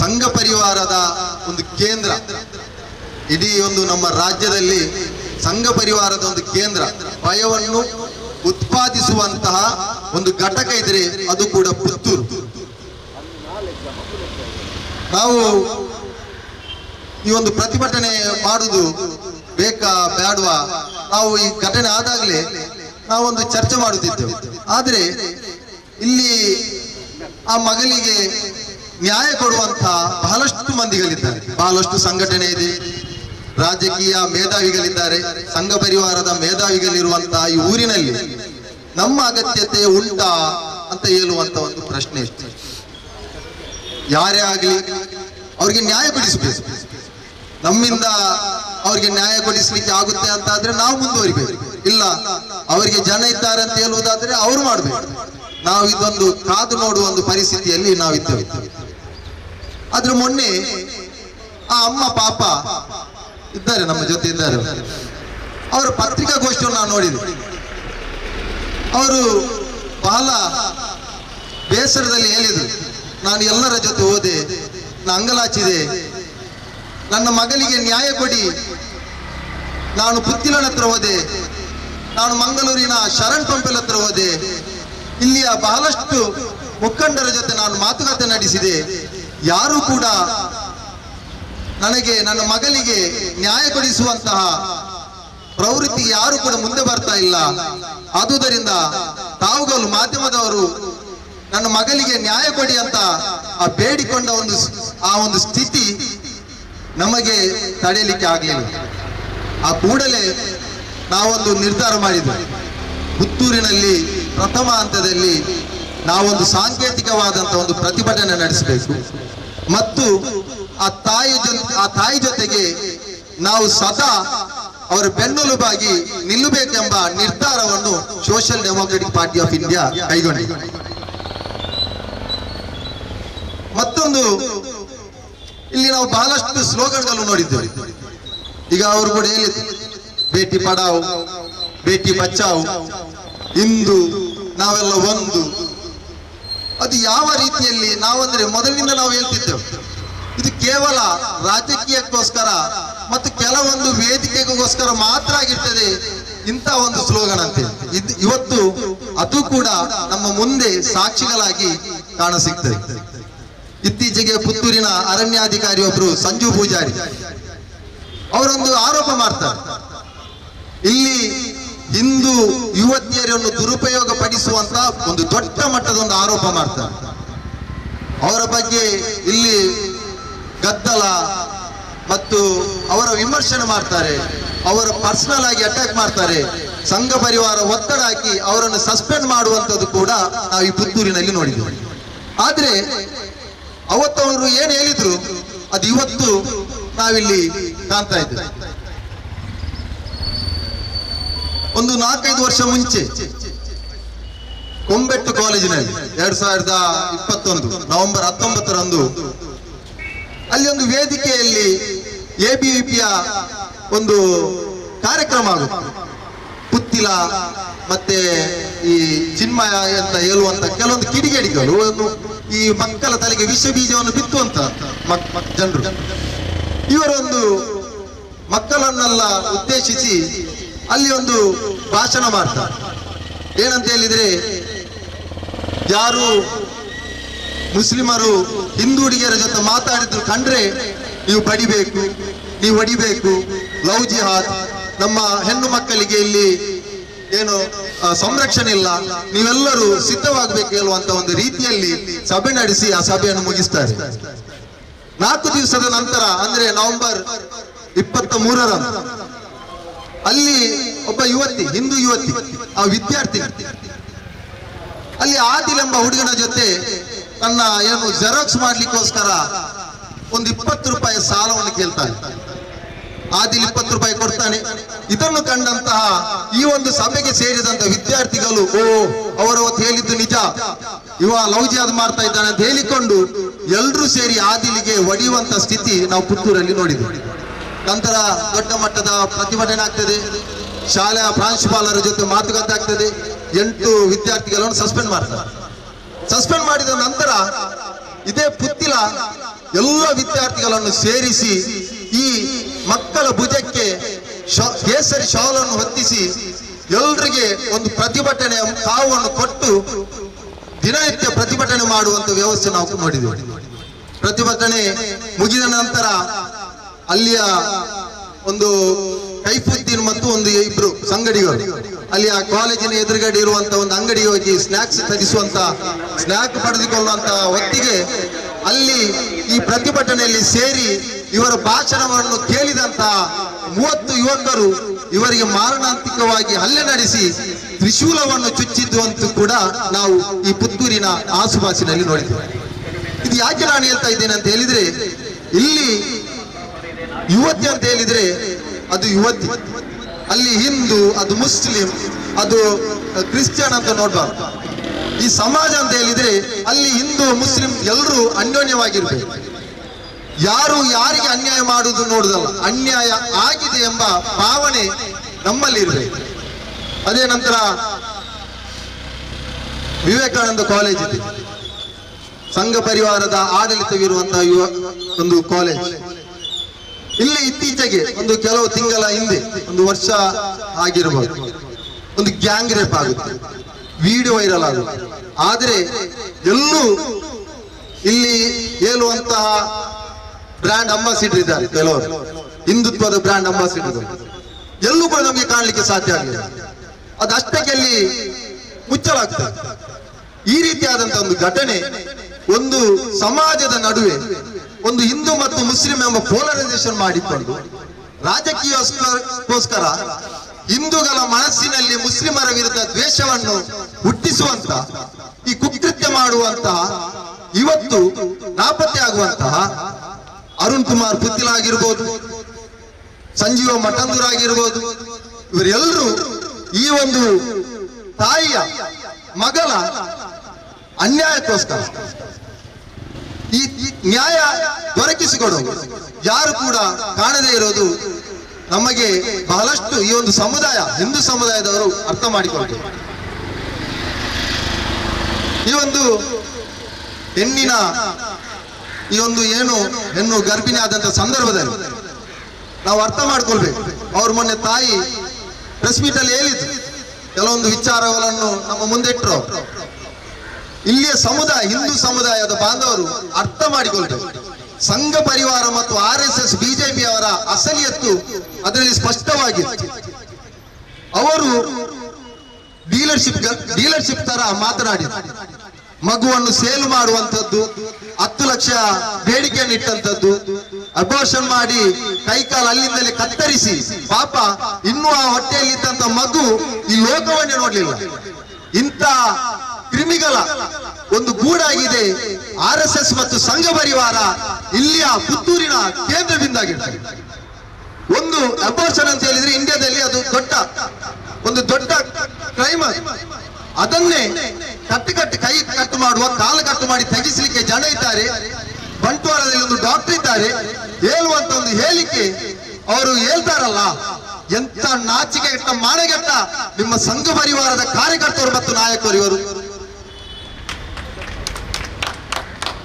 ಸಂಘ ಪರಿವಾರದ ಒಂದು ಕೇಂದ್ರ. ಇಡೀ ಒಂದು ನಮ್ಮ ರಾಜ್ಯದಲ್ಲಿ ಸಂಘ ಪರಿವಾರದ ಒಂದು ಕೇಂದ್ರ. ಭಯವನ್ನು ಉತ್ಪಾದಿಸುವಂತಹ ಒಂದು ಘಟಕ ಇದ್ರೆ ಅದು ಕೂಡ ಪುತ್ತೂರು. ನಾವು ಈ ಒಂದು ಪ್ರತಿಭಟನೆ ಮಾಡುದು ಬೇಕಾ ಬೇಡವಾ ನಾವು ಈ ಘಟನೆ ಆದಾಗಲೇ ನಾವೊಂದು ಚರ್ಚೆ ಮಾಡುತ್ತಿದ್ದೆವು. ಆದರೆ ಇಲ್ಲಿ ಆ ಮಗಳಿಗೆ ನ್ಯಾಯ ಕೊಡುವಂತಹ ಬಹಳಷ್ಟು ಮಂದಿಗಳಿದ್ದಾರೆ. ಬಹಳಷ್ಟು ಸಂಘಟನೆ ಇದೆ. ರಾಜಕೀಯ ಮೇಧಾವಿಗಳಿದ್ದಾರೆ. ಸಂಘ ಪರಿವಾರದ ಮೇಧಾವಿಗಳಿರುವಂತಹ ಈ ಊರಿನಲ್ಲಿ ನಮ್ಮ ಅಗತ್ಯತೆ ಉಂಟಾ ಅಂತ ಹೇಳುವಂತ ಒಂದು ಪ್ರಶ್ನೆ ಇಷ್ಟೆ. ಯಾರೇ ಆಗಲಿ ಅವ್ರಿಗೆ ನ್ಯಾಯ ಕೊಡಿಸಬೇಕು ನಮ್ಮಿಂದ ಅವ್ರಿಗೆ ನ್ಯಾಯ ಕೊಡಿಸ್ಲಿಕ್ಕೆ ಆಗುತ್ತೆ ಅಂತ ಆದ್ರೆ ನಾವು ಮುಂದುವರಿಬೇಕು. ಇಲ್ಲ, ಅವರಿಗೆ ಜನ ಇದ್ದಾರೆ ಅಂತ ಹೇಳುವುದಾದ್ರೆ ಅವ್ರು ಮಾಡಬೇಕು. ನಾವು ಇದೊಂದು ಕಾದು ನೋಡುವ ಒಂದು ಪರಿಸ್ಥಿತಿಯಲ್ಲಿ ನಾವಿದ್ದೇವೆ. ಆದ್ರೆ ಮೊನ್ನೆ ಆ ಅಮ್ಮ, ಪಾಪ ಇದ್ದಾರೆ, ನಮ್ಮ ಜೊತೆ ಇದ್ದಾರೆ. ಅವರ ಪತ್ರಿಕಾಗೋಷ್ಠಿಯನ್ನು ನಾನು ನೋಡಿದೆ ಅವರು ಬಹಳ ಬೇಸರದಲ್ಲಿ ಹೇಳಿದರು, ನಾನು ಎಲ್ಲರ ಜೊತೆ ಹೋದೆ ನಾನು ಅಂಗಲಾಚಿದೆ, ನನ್ನ ಮಗಳಿಗೆ ನ್ಯಾಯ ಕೊಡಿ, ನಾನು ಪುತ್ತಿಲನ ಹತ್ರ ಹೋದೆ, ನಾನು ಮಂಗಳೂರಿನ ಶರಣ್ ಪಂಪಲ್ ಹತ್ರ ಹೋದೆ, ಇಲ್ಲಿಯ ಬಹಳಷ್ಟು ಮುಖಂಡರ ಜೊತೆ ನಾನು ಮಾತುಕತೆ ನಡೆಸಿದೆ. ಯಾರು ಕೂಡ ನನಗೆ, ನನ್ನ ಮಗಳಿಗೆ ನ್ಯಾಯ ಕೊಡಿಸುವಂತಹ ಪ್ರವೃತ್ತಿ ಯಾರು ಕೂಡ ಮುಂದೆ ಬರ್ತಾ ಇಲ್ಲ. ಆದುದರಿಂದ ತಾವುಗಳು ಮಾಧ್ಯಮದವರು ನನ್ನ ಮಗಳಿಗೆ ನ್ಯಾಯ ಕೊಡಿ ಅಂತ ಆ ಬೇಡಿಕೊಂಡ ಒಂದು ಆ ಒಂದು ಸ್ಥಿತಿ ನಮಗೆ ತಡೆಯಲಿಕ್ಕೆ ಆಗಲಿಲ್ಲ. ಆ ಕೂಡಲೇ ನಾವೊಂದು ನಿರ್ಧಾರ ಮಾಡಿದ್ವಿ. ಪುತ್ತೂರಿನಲ್ಲಿ ಪ್ರಥಮ ಹಂತದಲ್ಲಿ ನಾವೊಂದು ಸಾಂಕೇತಿಕವಾದಂತಹ ಒಂದು ಪ್ರತಿಭಟನೆ ನಡೆಸಬೇಕು. ಮತ್ತು ಆ ತಾಯಿ ಆ ತಾಯಿ ಜೊತೆಗೆ ನಾವು ಸದಾ ಅವರ ಬೆನ್ನೆಲುಬಾಗಿ ನಿಲ್ಲಬೇಕೆಂಬ ನಿರ್ಧಾರವನ್ನು Social Democratic Party of India ಕೈಗೊಂಡಿದೆ. ಮತ್ತೊಂದು, ಇಲ್ಲಿ ನಾವು ಬಹಳಷ್ಟು ಸ್ಲೋಗನ್ಗಳು ನೋಡಿದ್ದೇವೆ. ಈಗ ಅವರು ಕೂಡ ಹೇಳಿದ್ರು ಬೇಟಿ ಪಡಾವ್, ಬೇಟಿ ಬಚಾವ್ ಇಂದು ನಾವೆಲ್ಲ ಒಂದು. ಅದು ಯಾವ ರೀತಿಯಲ್ಲಿ ನಾವಂದ್ರೆ ಮೊದಲಿನಿಂದ ನಾವು ಹೇಳ್ತಿದ್ದೆವು. ಇದು ಕೇವಲ ರಾಜಕೀಯಕ್ಕೋಸ್ಕರ ಮತ್ತು ಕೆಲವೊಂದು ವೇದಿಕೆಗೋಸ್ಕರ ಮಾತ್ರ ಆಗಿರ್ತದೆ ಇಂಥ ಒಂದು ಸ್ಲೋಗನ್ ಅಂತ ಇವತ್ತು ಅದು ಕೂಡ ನಮ್ಮ ಮುಂದೆ ಸಾಕ್ಷಿಗಳಾಗಿ ಕಾಣ ಸಿಗ್ತದೆ ಇತ್ತೀಚೆಗೆ ಪುತ್ತೂರಿನ ಅರಣ್ಯಾಧಿಕಾರಿ ಒಬ್ರು ಸಂಜು ಪೂಜಾರಿ. ಅವರೊಂದು ಆರೋಪ ಮಾಡ್ತಾರೆ. ಇಲ್ಲಿ ಹಿಂದೂ ಯುವತಿಯರನ್ನು ದುರುಪಯೋಗ ಪಡಿಸುವಂತ ಒಂದು ದೊಡ್ಡ ಮಟ್ಟದ ಒಂದು ಆರೋಪ ಮಾಡ್ತಾರೆ. ಅವರ ಬಗ್ಗೆ ಇಲ್ಲಿ ಗದ್ದಲ ಮತ್ತು ಅವರ ವಿಮರ್ಶನೆ ಮಾಡ್ತಾರೆ. ಅವರ ಪರ್ಸನಲ್ ಆಗಿ ಅಟ್ಯಾಕ್ ಮಾಡ್ತಾರೆ. ಸಂಘ ಪರಿವಾರ ಒತ್ತಡ ಹಾಕಿ ಅವರನ್ನು ಸಸ್ಪೆಂಡ್ ಮಾಡುವಂತದ್ದು ಕೂಡ ನಾವು ಈ ಪುತ್ತೂರಿನಲ್ಲಿ ನೋಡಿದ್ದೇವೆ. ಆದ್ರೆ ಅವತ್ತವರು ಏನ್ ಹೇಳಿದ್ರು, ಅದು ಇವತ್ತು ನಾವಿಲ್ಲಿ ಕಾಣ್ತಾ ಇದ್ದೇವೆ. ಒಂದು ನಾಲ್ಕೈದು ವರ್ಷ ಮುಂಚೆ ಕೊಂಬೆಟ್ಟು ಕಾಲೇಜಿನಲ್ಲಿ ಎರಡ್ ಸಾವಿರದ ಇಪ್ಪತ್ತೊಂದು ನವೆಂಬರ್ ಹತ್ತೊಂಬತ್ತರಂದು ಅಲ್ಲಿ ಒಂದು ವೇದಿಕೆಯಲ್ಲಿ ಎಬಿವಿಪಿಯ ಒಂದು ಕಾರ್ಯಕ್ರಮ ಆಗುತ್ತೆ. ಪುತ್ತಿಲ ಮತ್ತೆ ಈ ಚಿನ್ಮಯ ಅಂತ ಹೇಳುವಂತ ಕೆಲವೊಂದು ಕಿಡಿಗೇಡಿಗಳು ಒಂದು ಈ ಮಕ್ಕಳ ತಲೆಗೆ ವಿಷ ಬೀಜವನ್ನು ಬಿತ್ತುವಂತ ಜನರು. ಇವರೊಂದು ಮಕ್ಕಳನ್ನೆಲ್ಲ ಉದ್ದೇಶಿಸಿ ಅಲ್ಲಿ ಒಂದು ಭಾಷಣ ಮಾಡ್ತಾರೆ. ಏನಂತ ಹೇಳಿದ್ರೆ, ಯಾರು ಮುಸ್ಲಿಮರು ಹಿಂದೂ ಹುಡುಗಿಯರ ಜೊತೆ ಮಾತಾಡಿದ್ರು ಕಂಡ್ರೆ ನೀವು ಬಡಿಬೇಕು ನೀವು ಹೊಡಿಬೇಕು ಲವ್ ಜಿಹಾದ್ ನಮ್ಮ ಹೆಣ್ಣು ಮಕ್ಕಳಿಗೆ ಇಲ್ಲಿ ಏನು ಸಂರಕ್ಷಣೆ ಇಲ್ಲ. ನೀವೆಲ್ಲರೂ ಸಿದ್ಧವಾಗಬೇಕು ಹೇಳುವಂತ ಒಂದು ರೀತಿಯಲ್ಲಿ ಸಭೆ ನಡೆಸಿ ಆ ಸಭೆಯನ್ನು ಮುಗಿಸ್ತಾರೆ. ನಾಲ್ಕು ದಿವಸದ ನಂತರ, ಅಂದ್ರೆ ನವೆಂಬರ್ ಇಪ್ಪತ್ತ ಮೂರರಂದು ಅಲ್ಲಿ ಒಬ್ಬ ಯುವತಿ, ಹಿಂದೂ ಯುವತಿ, ಆ ವಿದ್ಯಾರ್ಥಿ. ಅಲ್ಲಿ ಆದಿಲ್ ಎಂಬ ಹುಡುಗನ ಜೊತೆ ತನ್ನ ಏನು ಜೆರಾಕ್ಸ್ ಮಾಡ್ಲಿಕ್ಕೋಸ್ಕರ ಒಂದು ಇಪ್ಪತ್ತು ರೂಪಾಯಿ ಸಾಲವನ್ನು ಕೇಳ್ತಾನೆ. ಆದಿಲ್ ಇಪ್ಪತ್ತು ರೂಪಾಯಿ ಕೊಡ್ತಾನೆ. ಇದನ್ನು ಕಂಡಂತಹ ಈ ಒಂದು ಸಭೆಗೆ ಸೇರಿದಂತ ವಿದ್ಯಾರ್ಥಿಗಳು, ಓ, ಅವರು ಅವತ್ತು ಹೇಳಿದ್ದು ನಿಜ. ಇವ ಲವ್ ಜಿಹಾದ್ ಮಾಡ್ತಾ ಇದ್ದಾನೆ ಅಂತ ಹೇಳಿಕೊಂಡು ಎಲ್ರೂ ಸೇರಿ ಆದಿಲಿಗೆ ಒಡೆಯುವಂತ ಸ್ಥಿತಿ ನಾವು ಪುತ್ತೂರಲ್ಲಿ ನೋಡಿದ್ವಿ ನಂತರ ದೊಡ್ಡ ಮಟ್ಟದ ಪ್ರತಿಭಟನೆ ಆಗ್ತದೆ. ಶಾಲೆಯ ಪ್ರಾಂಶುಪಾಲರ ಜೊತೆ ಮಾತುಕತೆ ಆಗ್ತದೆ. ಎಂಟು ವಿದ್ಯಾರ್ಥಿಗಳನ್ನು ಸಸ್ಪೆಂಡ್ ಮಾಡ್ತಾರೆ. ಸಸ್ಪೆಂಡ್ ಮಾಡಿದ ನಂತರ ಇದೇ ಪುತ್ತಿಲ ಎಲ್ಲ ವಿದ್ಯಾರ್ಥಿಗಳನ್ನು ಸೇರಿಸಿ ಈ ಮಕ್ಕಳ ಭುಜಕ್ಕೆ ಕೇಸರಿ ಶಾಲನ್ನು ಹೊತ್ತಿಸಿ ಎಲ್ರಿಗೆ ಒಂದು ಪ್ರತಿಭಟನೆಯ ಕಾವನ್ನು ಕೊಟ್ಟು ದಿನನಿತ್ಯ ಪ್ರತಿಭಟನೆ ಮಾಡುವಂತ ವ್ಯವಸ್ಥೆ ನಾವು ಮಾಡಿದ್ವಿ ಪ್ರತಿಭಟನೆ ಮುಗಿದ ನಂತರ ಅಲ್ಲಿಯ ಒಂದು ಕೈಫುದ್ದೀನ್ ಮತ್ತು ಒಂದು ಇಬ್ರು ಸಂಗಡಿಗರು ಅಲ್ಲಿ ಆ ಕಾಲೇಜಿನ ಎದುರುಗಡೆ ಇರುವಂತ ಒಂದು ಅಂಗಡಿಗೆ ಹೋಗಿ ಸ್ನಾಕ್ಸ್ ತರಿಸುವಂತ ಸ್ನಾಕ್ ಪಡೆದುಕೊಳ್ಳುವಂತ ಹೊತ್ತಿಗೆ ಅಲ್ಲಿ ಈ ಪ್ರತಿಭಟನೆಯಲ್ಲಿ ಸೇರಿ ಇವರ ಭಾಷಣವನ್ನು ಕೇಳಿದಂತ ಮೂವತ್ತು ಯುವಕರು ಇವರಿಗೆ ಮಾರಣಾಂತಿಕವಾಗಿ ಹಲ್ಲೆ ನಡೆಸಿ ತ್ರಿಶೂಲವನ್ನು ಚುಚ್ಚಿದ್ದು ಕೂಡ ನಾವು ಈ ಪುತ್ತೂರಿನ ಆಸುಪಾಸಿನಲ್ಲಿ ನೋಡಿದ್ದೇವೆ. ಇದು ಯಾಕೆ ನಾನು ಹೇಳ್ತಾ ಇದ್ದೇನೆ ಅಂತ ಹೇಳಿದ್ರೆ, ಇಲ್ಲಿ ಯುವತಿ ಅಂತ ಹೇಳಿದ್ರೆ ಅದು ಯುವತಿ. ಅಲ್ಲಿ ಹಿಂದೂ, ಅದು ಮುಸ್ಲಿಂ, ಅದು ಕ್ರಿಶ್ಚಿಯನ್ ಅಂತ ನೋಡ್ಬಾರ್ದು. ಈ ಸಮಾಜ ಅಂತ ಹೇಳಿದ್ರೆ ಅಲ್ಲಿ ಹಿಂದೂ, ಮುಸ್ಲಿಂ ಎಲ್ಲರೂ ಅನ್ಯೋನ್ಯವಾಗಿರ್ಬೇಕು. ಯಾರು ಯಾರಿಗೆ ಅನ್ಯಾಯ ಮಾಡುವುದು ನೋಡುದಲ್ಲ, ಅನ್ಯಾಯ ಆಗಿದೆ ಎಂಬ ಭಾವನೆ ನಮ್ಮಲ್ಲಿ ಇರಬೇಕು ಅದೇ ನಂತರ ವಿವೇಕಾನಂದ ಕಾಲೇಜ್ ಸಂಘ ಪರಿವಾರದ ಆಡಳಿತವಿರುವಂತಹ ಯುವ ಒಂದು ಕಾಲೇಜ್. ಇಲ್ಲಿ ಇತ್ತೀಚೆಗೆ ಒಂದು ಕೆಲವು ತಿಂಗಳ ಹಿಂದೆ ಒಂದು ವರ್ಷ ಆಗಿರಬಹುದು ಒಂದು ಗ್ಯಾಂಗ್ ರೇಪ್ ಆಗುತ್ತೆ. ವಿಡಿಯೋ ವೈರಲ್ ಆಗುತ್ತೆ. ಆದರೆ ಎಲ್ಲೂ ಇಲ್ಲಿ ಹೇಳುವಂತಹ ಬ್ರ್ಯಾಂಡ್ ಅಂಬಾಸಿಡರ್ ಇದ್ದಾರೆ ಕೆಲವರು. ಹಿಂದುತ್ವದ ಬ್ರ್ಯಾಂಡ್ ಅಂಬಾಸಿಡರ್. ಎಲ್ಲೂ ಕೂಡ ನಮಗೆ ಕಾಣಲಿಕ್ಕೆ ಸಾಧ್ಯ ಆಗಿಲ್ಲ ಅದಷ್ಟಕ್ಕೆ ಅಲ್ಲಿ ಮುಚ್ಚಲಾಗ್ತದೆ. ಈ ರೀತಿಯಾದಂತಹ ಒಂದು ಘಟನೆ ಒಂದು ಸಮಾಜದ ನಡುವೆ ಒಂದು ಹಿಂದೂ ಮತ್ತು ಮುಸ್ಲಿಂ ಎಂಬ ಪೋಲರೈಸೇಷನ್ ಮಾಡಿಕೊಂಡು ರಾಜಕೀಯಕ್ಕೋಸ್ಕರ ಹಿಂದೂಗಳ ಮನಸ್ಸಿನಲ್ಲಿ ಮುಸ್ಲಿಮರ ವಿರುದ್ಧ ದ್ವೇಷವನ್ನು ಹುಟ್ಟಿಸುವಂತ, ಈ ಕುಕೃತ್ಯ ಮಾಡುವಂತಹ ಇವತ್ತು ನಾಪತ್ತೆ ಆಗುವಂತಹ ಅರುಣ್ ಕುಮಾರ್ ಪುತ್ತಿಲ್ ಆಗಿರ್ಬೋದು, ಸಂಜೀವ ಮಠಂದೂರ್ ಆಗಿರ್ಬೋದು, ಇವರೆಲ್ಲರೂ ಈ ಒಂದು ತಾಯಿಯ ಮಗಳ ಅನ್ಯಾಯಕ್ಕೋಸ್ಕರ ಈ ಈ ನ್ಯಾಯ ದೊರಕಿಸಿಕೊಡು. ಯಾರು ಕೂಡ ಕಾಣದೇ ಇರೋದು ನಮಗೆ ಬಹಳಷ್ಟು ಈ ಒಂದು ಸಮುದಾಯ, ಹಿಂದೂ ಸಮುದಾಯದವರು ಅರ್ಥ ಮಾಡಿಕೊಳ್ತಾರೆ ಈ ಒಂದು ಹೆಣ್ಣಿನ ಈ ಒಂದು ಏನು ಹೆಣ್ಣು ಗರ್ಭಿಣಿ ಆದಂತ ಸಂದರ್ಭದಲ್ಲಿ ನಾವು ಅರ್ಥ ಮಾಡ್ಕೊಳ್ಬೇಕು. ಅವ್ರ ಮೊನ್ನೆ ತಾಯಿ ಪ್ರೆಸ್ ಮೀಟ್ ಅಲ್ಲಿ ಹೇಳಿದ್ರು. ಕೆಲವೊಂದು ವಿಚಾರಗಳನ್ನು ನಮ್ಮ ಮುಂದೆ ಇಟ್ಟರು. ಇಲ್ಲಿಯ ಸಮುದಾಯ, ಹಿಂದೂ ಸಮುದಾಯದ ಬಾಂಧವರು ಅರ್ಥ ಮಾಡಿಕೊಳ್ಬೇಕು ಸಂಘ ಪರಿವಾರ ಮತ್ತು ಆರ್ ಎಸ್ ಎಸ್ ಬಿಜೆಪಿ ಅವರ ಅಸಲಿಯತ್ತು ಅದರಲ್ಲಿ ಸ್ಪಷ್ಟವಾಗಿತ್ತು ಅವರು ಡೀಲರ್ಶಿಪ್ ಡೀಲರ್ಶಿಪ್ ತರ ಮಾತನಾಡಿದ್ರು. ಮಗುವನ್ನು ಸೇಲ್ ಮಾಡುವಂತದ್ದು ಹತ್ತು ಲಕ್ಷ ಬೇಡಿಕೆಯನ್ನು ಇಟ್ಟಂತದ್ದು ಅಬೋಷನ್ ಮಾಡಿ ಕೈಕಾಲು ಅಲ್ಲಿಂದಲೇ ಕತ್ತರಿಸಿ, ಪಾಪ ಇನ್ನೂ ಆ ಹೊಟ್ಟೆಯಲ್ಲಿ ಇದ್ದಂತ ಮಗು ಈ ಲೋಕವನ್ನೇ ನೋಡ್ಲಿಲ್ಲ. ಇಂಥ ಕ್ರಿಮಿಗಳ ಒಂದು ಗೂಡಾಗಿದೆ. ಆರ್ ಎಸ್ ಎಸ್ ಮತ್ತು ಸಂಘ ಪರಿವಾರ ಇಲ್ಲಿಯ ಪುತ್ತೂರಿನ ಕೇಂದ್ರದಿಂದ ಬಿಂದಾಗಿರ್ತದೆ ಒಂದು ಅಬೋರ್ಷನ್ ಅಂತ ಹೇಳಿದ್ರೆ ಇಂಡಿಯಾದಲ್ಲಿ ಅದು ದೊಡ್ಡ, ಒಂದು ದೊಡ್ಡ ಕ್ರೈಮ್ ಅದನ್ನೇ ಕಟ್ಟು ಕಟ್ಟು, ಕೈ ಕಟ್ಟು ಮಾಡುವ, ಕಾಲು ಕಟ್ಟು ಮಾಡಿ ತೆಗಿಸಲಿಕ್ಕೆ ಜನ ಇದ್ದಾರೆ. ಬಂಟ್ವಾಳದಲ್ಲಿ ಒಂದು ಡಾಕ್ಟರ್ ಇದ್ದಾರೆ. ಹೇಳುವಂತ ಒಂದು ಹೇಳಿಕೆ ಅವರು ಹೇಳ್ತಾರಲ್ಲ ಎಂತ ನಾಚಿಕೆ ಇಟ್ಟ ಮಾನಗೆಟ್ಟ ನಿಮ್ಮ ಸಂಘ ಪರಿವಾರದ ಕಾರ್ಯಕರ್ತರು ಮತ್ತು ನಾಯಕರು ಇವರು.